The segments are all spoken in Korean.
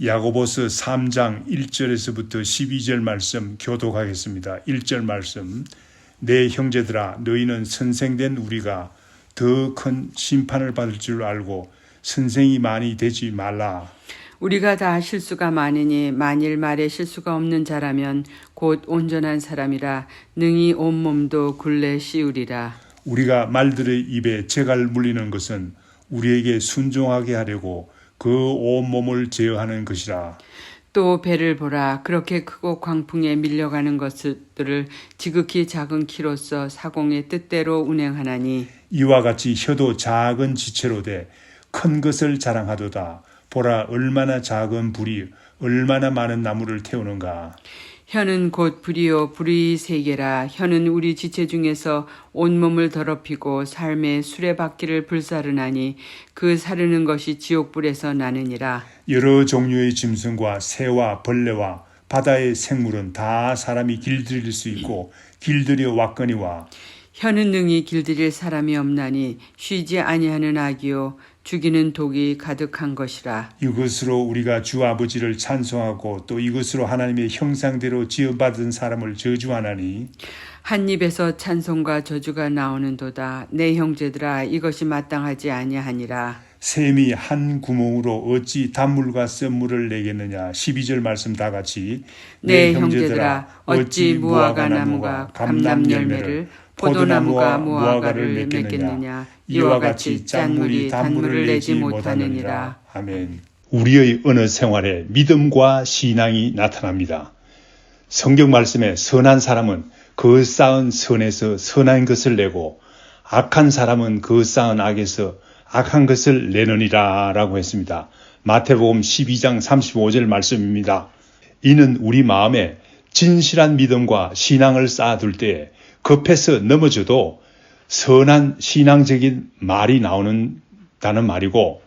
야고보스 3장 1절에서부터 12절 말씀 교독하겠습니다. 1절 말씀. 내 형제들아 너희는 선생된 우리가 더 큰 심판을 받을 줄 알고 선생이 많이 되지 말라. 우리가 다 실수가 많으니 만일 말에 실수가 없는 자라면 곧 온전한 사람이라 능히 온몸도 굴레 씌우리라. 우리가 말들의 입에 재갈 물리는 것은 우리에게 순종하게 하려고 그 온몸을 제어하는 것이라. 또 배를 보라 그렇게 크고 광풍에 밀려가는 것들을 지극히 작은 키로서 사공의 뜻대로 운행하나니 이와 같이 혀도 작은 지체로 돼 큰 것을 자랑하도다. 보라 얼마나 작은 불이 얼마나 많은 나무를 태우는가. 혀는 곧 불이요 불이 세계라. 혀는 우리 지체 중에서 온몸을 더럽히고 삶의 수레바퀴를 불사르나니 그 사르는 것이 지옥불에서 나느니라. 여러 종류의 짐승과 새와 벌레와 바다의 생물은 다 사람이 길들일 수 있고 길들여 왔거니와 혀는 능히 길들일 사람이 없나니 쉬지 아니하는 악이요 죽이는 독이 가득한 것이라. 이것으로 우리가 주 아버지를 찬송하고 또 이것으로 하나님의 형상대로 지어받은 사람을 저주하나니. 한 입에서 찬송과 저주가 나오는도다. 내 형제들아 이것이 마땅하지 아니하니라. 샘이 한 구멍으로 어찌 단물과 썸물을 내겠느냐. 12절 말씀 다 같이. 내 형제들아 어찌 무화과 나무가 감람 열매를 포도나무가 무화과를 맺겠느냐 이와 같이 짠물이 단물을 내지 못하느니라 아멘. 우리의 어느 생활에 믿음과 신앙이 나타납니다. 성경 말씀에 선한 사람은 그 쌓은 선에서 선한 것을 내고 악한 사람은 그 쌓은 악에서 악한 것을 내느니라 라고 했습니다. 마태복음 12장 35절 말씀입니다. 이는 우리 마음에 진실한 믿음과 신앙을 쌓아둘 때 급해서 넘어져도 선한 신앙적인 말이 나오는다는 말이고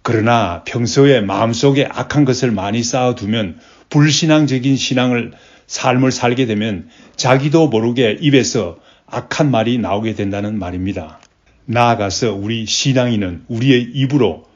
그러나 평소에 마음속에 악한 것을 많이 쌓아두면 불신앙적인 신앙을 삶을 살게 되면 자기도 모르게 입에서 악한 말이 나오게 된다는 말입니다. 나아가서 우리 신앙인은 우리의 입으로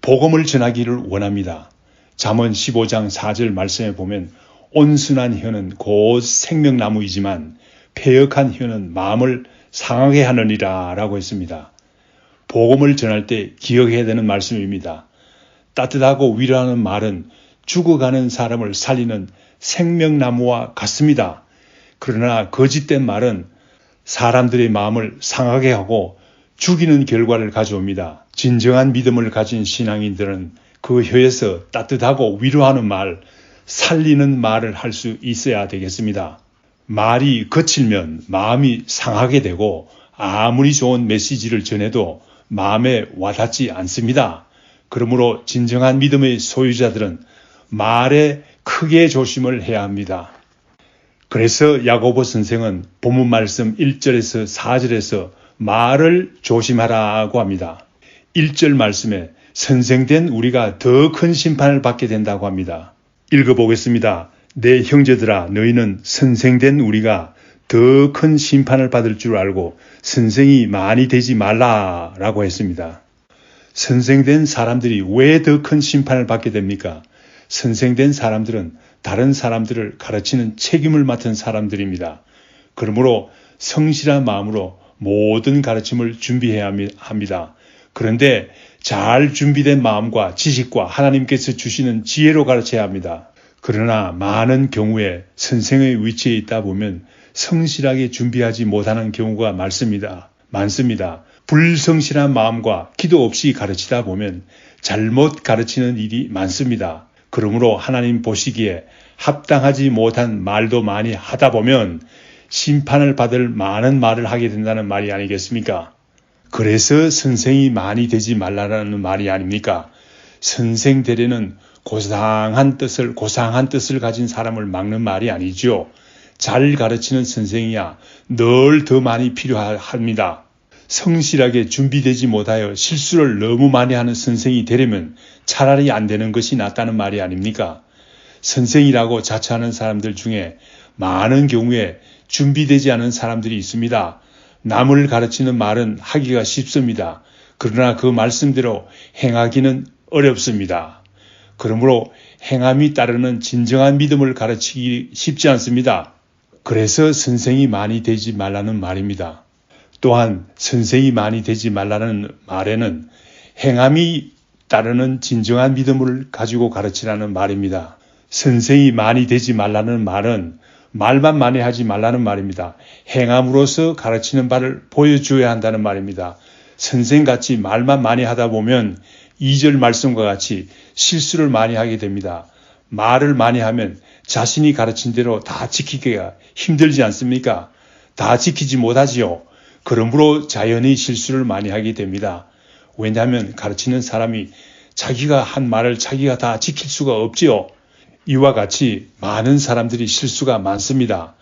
복음을 전하기를 원합니다. 잠언 15장 4절 말씀에 보면 온순한 혀는 곧 생명나무이지만 폐역한 혀는 마음을 상하게 하느니라 라고 했습니다. 복음을 전할 때 기억해야 되는 말씀입니다. 따뜻하고 위로하는 말은 죽어가는 사람을 살리는 생명나무와 같습니다. 그러나 거짓된 말은 사람들의 마음을 상하게 하고 죽이는 결과를 가져옵니다. 진정한 믿음을 가진 신앙인들은 그 혀에서 따뜻하고 위로하는 말, 살리는 말을 할 수 있어야 되겠습니다. 말이 거칠면 마음이 상하게 되고 아무리 좋은 메시지를 전해도 마음에 와닿지 않습니다. 그러므로 진정한 믿음의 소유자들은 말에 크게 조심을 해야 합니다. 그래서 야고보 선생은 본문 말씀 1절에서 4절에서 말을 조심하라고 합니다. 1절 말씀에 선생된 우리가 더 큰 심판을 받게 된다고 합니다. 읽어보겠습니다. 내 형제들아 너희는 선생된 우리가 더 큰 심판을 받을 줄 알고 선생이 많이 되지 말라라고 했습니다. 선생된 사람들이 왜 더 큰 심판을 받게 됩니까? 선생된 사람들은 다른 사람들을 가르치는 책임을 맡은 사람들입니다. 그러므로 성실한 마음으로 모든 가르침을 준비해야 합니다. 그런데 잘 준비된 마음과 지식과 하나님께서 주시는 지혜로 가르쳐야 합니다. 그러나 많은 경우에 선생의 위치에 있다 보면 성실하게 준비하지 못하는 경우가 많습니다. 많습니다. 불성실한 마음과 기도 없이 가르치다 보면 잘못 가르치는 일이 많습니다. 그러므로 하나님 보시기에 합당하지 못한 말도 많이 하다 보면 심판을 받을 많은 말을 하게 된다는 말이 아니겠습니까? 그래서 선생이 많이 되지 말라는 말이 아닙니까? 선생 되려는 고상한 뜻을 고상한 뜻을 가진 사람을 막는 말이 아니죠. 잘 가르치는 선생이야 늘 더 많이 필요합니다. 성실하게 준비되지 못하여 실수를 너무 많이 하는 선생이 되려면 차라리 안 되는 것이 낫다는 말이 아닙니까? 선생이라고 자처하는 사람들 중에 많은 경우에 준비되지 않은 사람들이 있습니다. 남을 가르치는 말은 하기가 쉽습니다. 그러나 그 말씀대로 행하기는 어렵습니다. 그러므로 행함이 따르는 진정한 믿음을 가르치기 쉽지 않습니다. 그래서 선생이 많이 되지 말라는 말입니다. 또한 선생이 많이 되지 말라는 말에는 행함이 따르는 진정한 믿음을 가지고 가르치라는 말입니다. 선생이 많이 되지 말라는 말은 말만 많이 하지 말라는 말입니다. 행함으로써 가르치는 바를 보여줘야 한다는 말입니다. 선생같이 말만 많이 하다 보면 2절 말씀과 같이 실수를 많이 하게 됩니다. 말을 많이 하면 자신이 가르친 대로 다 지키기가 힘들지 않습니까? 다 지키지 못하지요. 그러므로 자연히 실수를 많이 하게 됩니다. 왜냐하면 가르치는 사람이 자기가 한 말을 자기가 다 지킬 수가 없지요. 이와 같이 많은 사람들이 실수가 많습니다.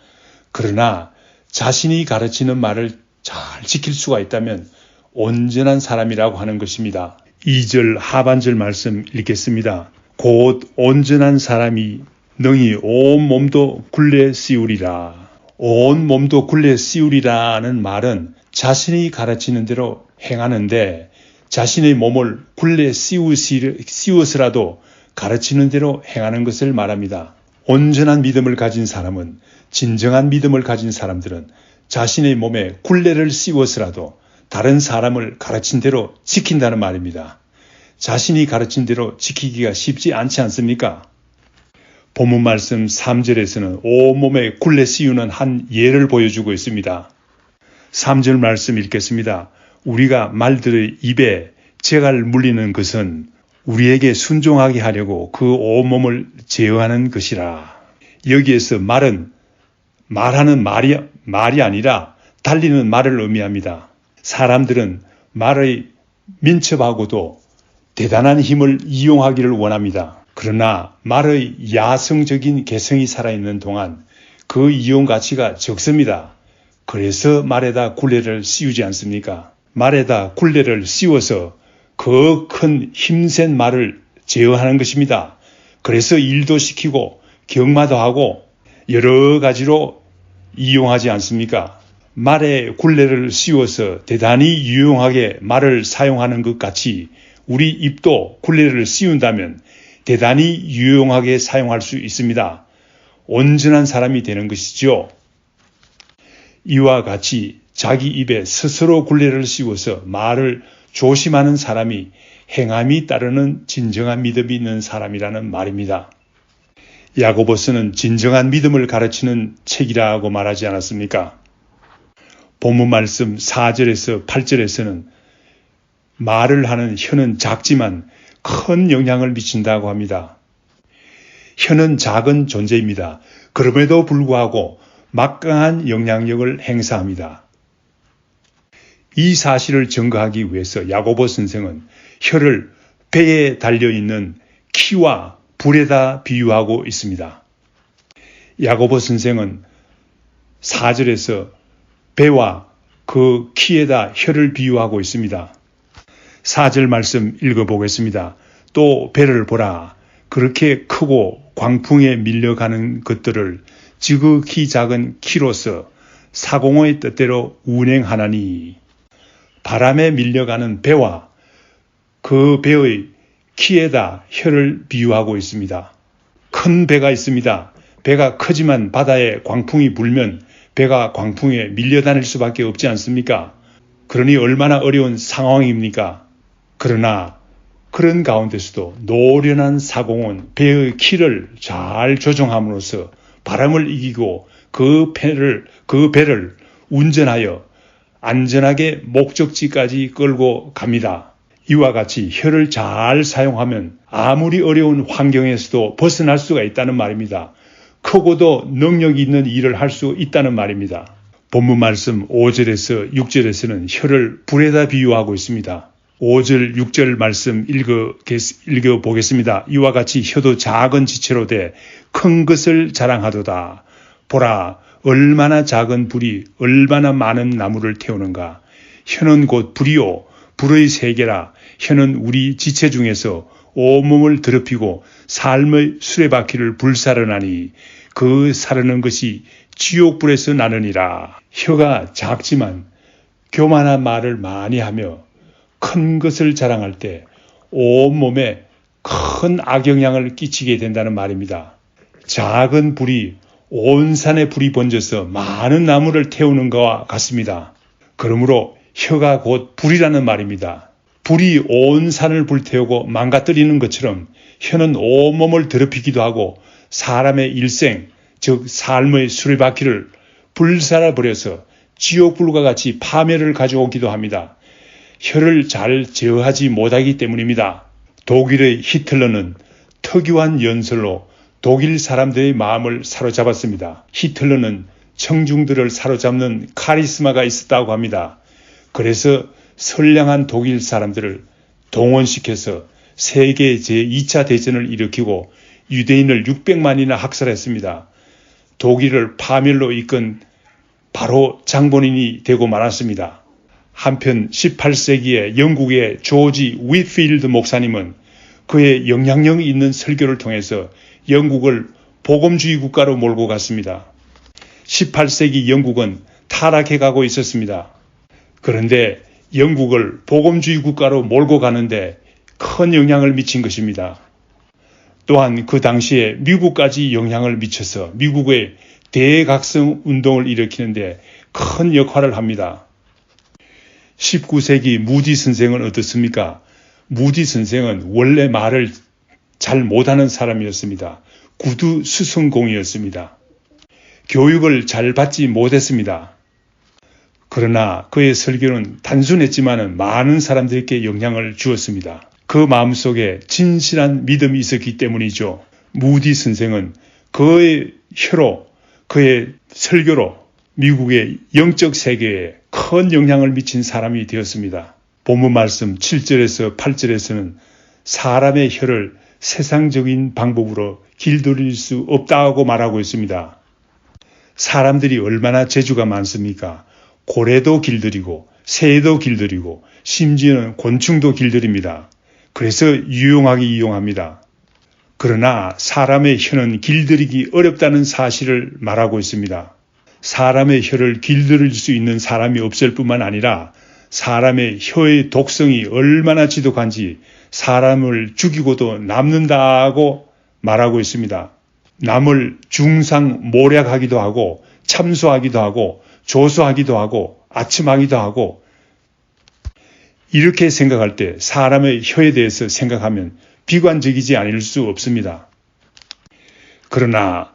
그러나 자신이 가르치는 말을 잘 지킬 수가 있다면 온전한 사람이라고 하는 것입니다. 2절 하반절 말씀 읽겠습니다. 곧 온전한 사람이 능히 온 몸도 굴레 씌우리라. 온 몸도 굴레 씌우리라는 말은 자신이 가르치는 대로 행하는데 자신의 몸을 굴레 씌우시, 씌워서라도 가르치는 대로 행하는 것을 말합니다. 온전한 믿음을 가진 사람은 진정한 믿음을 가진 사람들은 자신의 몸에 굴레를 씌워서라도 다른 사람을 가르친 대로 지킨다는 말입니다. 자신이 가르친 대로 지키기가 쉽지 않지 않습니까? 본문 말씀 3절에서는 온몸에 굴레 씌우는 한 예를 보여주고 있습니다. 3절 말씀 읽겠습니다. 우리가 말들의 입에 재갈 물리는 것은 우리에게 순종하게 하려고 그 온몸을 제어하는 것이라. 여기에서 말은 말하는 말이, 말이 아니라 달리는 말을 의미합니다. 사람들은 말의 민첩하고도 대단한 힘을 이용하기를 원합니다. 그러나 말의 야성적인 개성이 살아있는 동안 그 이용 가치가 적습니다. 그래서 말에다 굴레를 씌우지 않습니까? 말에다 굴레를 씌워서 그 큰 힘센 말을 제어하는 것입니다. 그래서 일도 시키고 경마도 하고 여러 가지로 이용하지 않습니까? 말에 굴레를 씌워서 대단히 유용하게 말을 사용하는 것 같이 우리 입도 굴레를 씌운다면 대단히 유용하게 사용할 수 있습니다. 온전한 사람이 되는 것이죠. 이와 같이 자기 입에 스스로 굴레를 씌워서 말을 조심하는 사람이 행함이 따르는 진정한 믿음이 있는 사람이라는 말입니다. 야고보스는 진정한 믿음을 가르치는 책이라고 말하지 않았습니까? 본문 말씀 4절에서 8절에서는 말을 하는 혀는 작지만 큰 영향을 미친다고 합니다. 혀는 작은 존재입니다. 그럼에도 불구하고 막강한 영향력을 행사합니다. 이 사실을 증거하기 위해서 야고보 선생은 혀를 배에 달려있는 키와 불에다 비유하고 있습니다. 야고보 선생은 4절에서 배와 그 키에다 혀를 비유하고 있습니다. 4절 말씀 읽어보겠습니다. 또 배를 보라. 그렇게 크고 광풍에 밀려가는 것들을 지극히 작은 키로서 사공의 뜻대로 운행하나니 바람에 밀려가는 배와 그 배의 키에다 혀를 비유하고 있습니다. 큰 배가 있습니다. 배가 크지만 바다에 광풍이 불면 배가 광풍에 밀려 다닐 수밖에 없지 않습니까? 그러니 얼마나 어려운 상황입니까? 그러나 그런 가운데서도 노련한 사공은 배의 키를 잘 조정함으로써 바람을 이기고 그 배를 그 배를 운전하여 안전하게 목적지까지 끌고 갑니다. 이와 같이 혀를 잘 사용하면 아무리 어려운 환경에서도 벗어날 수가 있다는 말입니다. 크고도 능력 있는 일을 할 수 있다는 말입니다. 본문 말씀 5절에서 6절에서는 혀를 불에다 비유하고 있습니다. 5절, 6절 말씀 읽어, 읽어 보겠습니다. 이와 같이 혀도 작은 지체로 돼 큰 것을 자랑하도다. 보라, 얼마나 작은 불이 얼마나 많은 나무를 태우는가. 혀는 곧 불이요. 불의 세계라. 혀는 우리 지체 중에서 온몸을 더럽히고 삶의 수레바퀴를 불사르나니 그 사르는 것이 지옥불에서 나느니라. 혀가 작지만 교만한 말을 많이 하며 큰 것을 자랑할 때 온몸에 큰 악영향을 끼치게 된다는 말입니다. 작은 불이 온 산에 불이 번져서 많은 나무를 태우는 것과 같습니다. 그러므로 혀가 곧 불이라는 말입니다. 불이 온 산을 불태우고 망가뜨리는 것처럼 혀는 온몸을 더럽히기도 하고 사람의 일생, 즉 삶의 수레바퀴를 불살아 버려서 지옥불과 같이 파멸을 가져오기도 합니다. 혀를 잘 제어하지 못하기 때문입니다. 독일의 히틀러는 특유한 연설로 독일 사람들의 마음을 사로잡았습니다. 히틀러는 청중들을 사로잡는 카리스마가 있었다고 합니다. 그래서 선량한 독일 사람들을 동원시켜서 세계 제2차 대전을 일으키고 유대인을 600만이나 학살했습니다. 독일을 파멸로 이끈 바로 장본인이 되고 말았습니다. 한편 18세기에 영국의 조지 위필드 목사님은 그의 영향력 있는 설교를 통해서 영국을 복음주의 국가로 몰고 갔습니다. 18세기 영국은 타락해 가고 있었습니다. 그런데 영국을 복음주의 국가로 몰고 가는데 큰 영향을 미친 것입니다. 또한 그 당시에 미국까지 영향을 미쳐서 미국의 대각성 운동을 일으키는데 큰 역할을 합니다. 19세기 무디 선생은 어떻습니까? 무디 선생은 원래 말을 잘 못하는 사람이었습니다. 구두 수성공이었습니다. 교육을 잘 받지 못했습니다. 그러나 그의 설교는 단순했지만 많은 사람들에게 영향을 주었습니다. 그 마음속에 진실한 믿음이 있었기 때문이죠. 무디 선생은 그의 혀로, 그의 설교로 미국의 영적 세계에 큰 영향을 미친 사람이 되었습니다. 본문 말씀 7절에서 8절에서는 사람의 혀를 세상적인 방법으로 길들일 수 없다고 말하고 있습니다. 사람들이 얼마나 재주가 많습니까? 고래도 길들이고 새도 길들이고 심지어는 곤충도 길들입니다. 그래서 유용하게 이용합니다. 그러나 사람의 혀는 길들이기 어렵다는 사실을 말하고 있습니다. 사람의 혀를 길들일 수 있는 사람이 없을 뿐만 아니라 사람의 혀의 독성이 얼마나 지독한지 사람을 죽이고도 남는다고 말하고 있습니다. 남을 중상 모략하기도 하고 참소하기도 하고 조소하기도 하고 아침하기도 하고 이렇게 생각할 때 사람의 혀에 대해서 생각하면 비관적이지 않을 수 없습니다. 그러나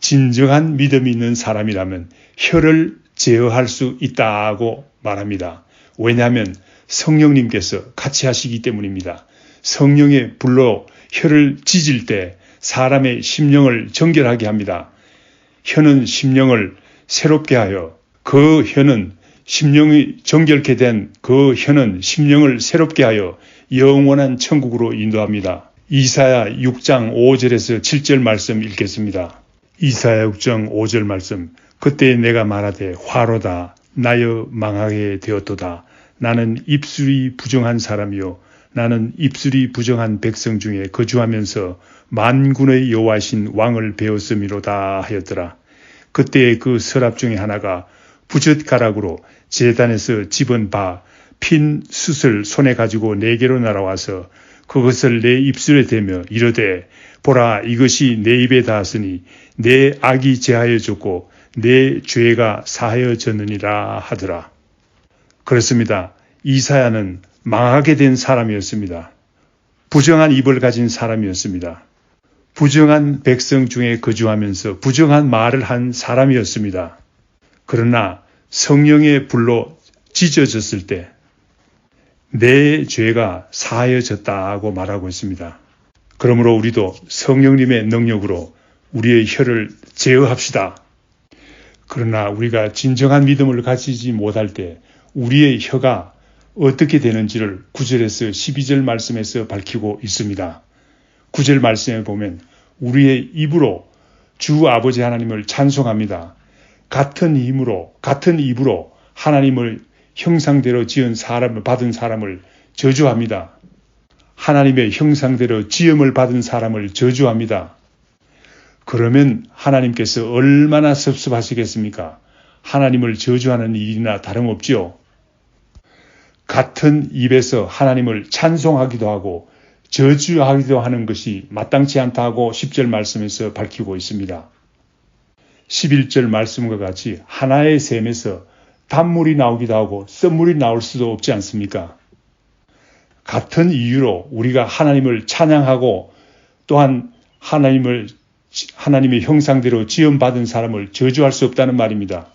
진정한 믿음이 있는 사람이라면 혀를 제어할 수 있다고 말합니다. 왜냐하면 성령님께서 같이 하시기 때문입니다. 성령의 불로 혀를 찢을 때 사람의 심령을 정결하게 합니다. 혀는 심령을 새롭게 하여 그 혀는 심령이 정결케 된 그 혀는 심령을 새롭게 하여 영원한 천국으로 인도합니다. 이사야 6장 5절에서 7절 말씀 읽겠습니다. 이사야 6장 5절 말씀 그때 내가 말하되 화로다 나여 망하게 되었도다 나는 입술이 부정한 사람이요 나는 입술이 부정한 백성 중에 거주하면서 만군의 여호와신 왕을 배웠음이로다 하였더라. 그때 그 서랍 중에 하나가 부젓가락으로 재단에서 집은 바 핀 숯을 손에 가지고 내게로 날아와서 그것을 내 입술에 대며 이르되 보라 이것이 내 입에 닿았으니 내 악이 제하여졌고 내 죄가 사하여졌느니라 하더라. 그렇습니다. 이사야는 망하게 된 사람이었습니다. 부정한 입을 가진 사람이었습니다. 부정한 백성 중에 거주하면서 부정한 말을 한 사람이었습니다. 그러나 성령의 불로 찢어졌을 때 내 죄가 사하여졌다고 말하고 있습니다. 그러므로 우리도 성령님의 능력으로 우리의 혀를 제어합시다. 그러나 우리가 진정한 믿음을 가지지 못할 때 우리의 혀가 어떻게 되는지를 9절에서 12절 말씀에서 밝히고 있습니다. 9절 말씀에 보면 우리의 입으로 주 아버지 하나님을 찬송합니다. 같은 힘으로, 같은 입으로 하나님을 형상대로 지은 사람을 받은 사람을 저주합니다. 하나님의 형상대로 지음을 받은 사람을 저주합니다. 그러면 하나님께서 얼마나 섭섭하시겠습니까? 하나님을 저주하는 일이나 다름없지요. 같은 입에서 하나님을 찬송하기도 하고 저주하기도 하는 것이 마땅치 않다고 10절 말씀에서 밝히고 있습니다. 11절 말씀과 같이 하나의 샘에서 단물이 나오기도 하고 썬물이 나올 수도 없지 않습니까? 같은 이유로 우리가 하나님을 찬양하고 또한 하나님을 하나님의 형상대로 지음받은 사람을 저주할 수 없다는 말입니다.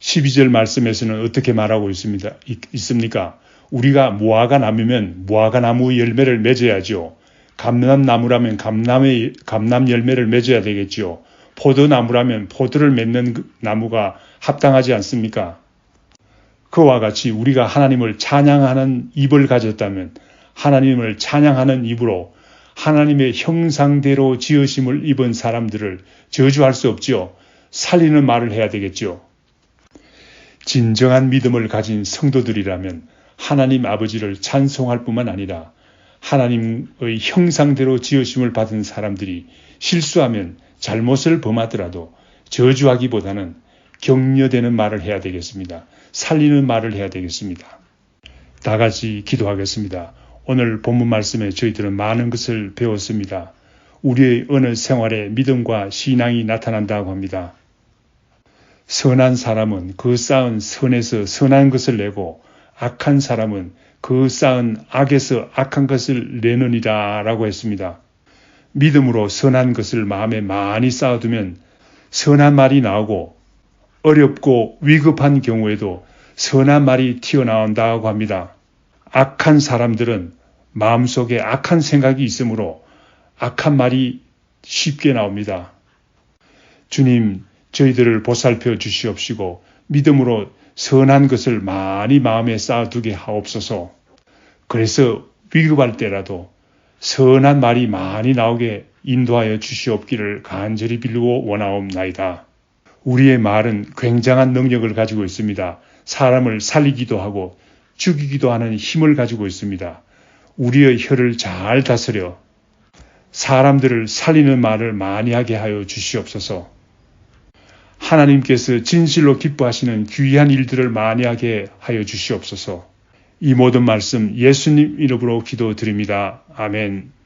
12절 말씀에서는 어떻게 말하고 있습니다. 있습니까? 우리가 무화과 나무면 무화과 나무 열매를 맺어야죠. 감람 나무라면 감남의 감남 열매를 맺어야 되겠지요. 포도나무라면 포도를 맺는 그 나무가 합당하지 않습니까? 그와 같이 우리가 하나님을 찬양하는 입을 가졌다면 하나님을 찬양하는 입으로 하나님의 형상대로 지으심을 입은 사람들을 저주할 수 없지요. 살리는 말을 해야 되겠지요. 진정한 믿음을 가진 성도들이라면 하나님 아버지를 찬송할 뿐만 아니라 하나님의 형상대로 지으심을 받은 사람들이 실수하면 잘못을 범하더라도 저주하기보다는 격려되는 말을 해야 되겠습니다. 살리는 말을 해야 되겠습니다. 다 같이 기도하겠습니다. 오늘 본문 말씀에 저희들은 많은 것을 배웠습니다. 우리의 어느 생활에 믿음과 신앙이 나타난다고 합니다. 선한 사람은 그 쌓은 선에서 선한 것을 내고 악한 사람은 그 쌓은 악에서 악한 것을 내느니라 라고 했습니다. 믿음으로 선한 것을 마음에 많이 쌓아두면 선한 말이 나오고 어렵고 위급한 경우에도 선한 말이 튀어나온다고 합니다. 악한 사람들은 마음속에 악한 생각이 있으므로 악한 말이 쉽게 나옵니다. 주님, 저희들을 보살펴 주시옵시고 믿음으로 선한 것을 많이 마음에 쌓아두게 하옵소서. 그래서 위급할 때라도 선한 말이 많이 나오게 인도하여 주시옵기를 간절히 빌고 원하옵나이다. 우리의 말은 굉장한 능력을 가지고 있습니다. 사람을 살리기도 하고 죽이기도 하는 힘을 가지고 있습니다. 우리의 혀를 잘 다스려 사람들을 살리는 말을 많이 하게 하여 주시옵소서. 하나님께서 진실로 기뻐하시는 귀한 일들을 많이 하게 하여 주시옵소서. 이 모든 말씀 예수님 이름으로 기도드립니다. 아멘.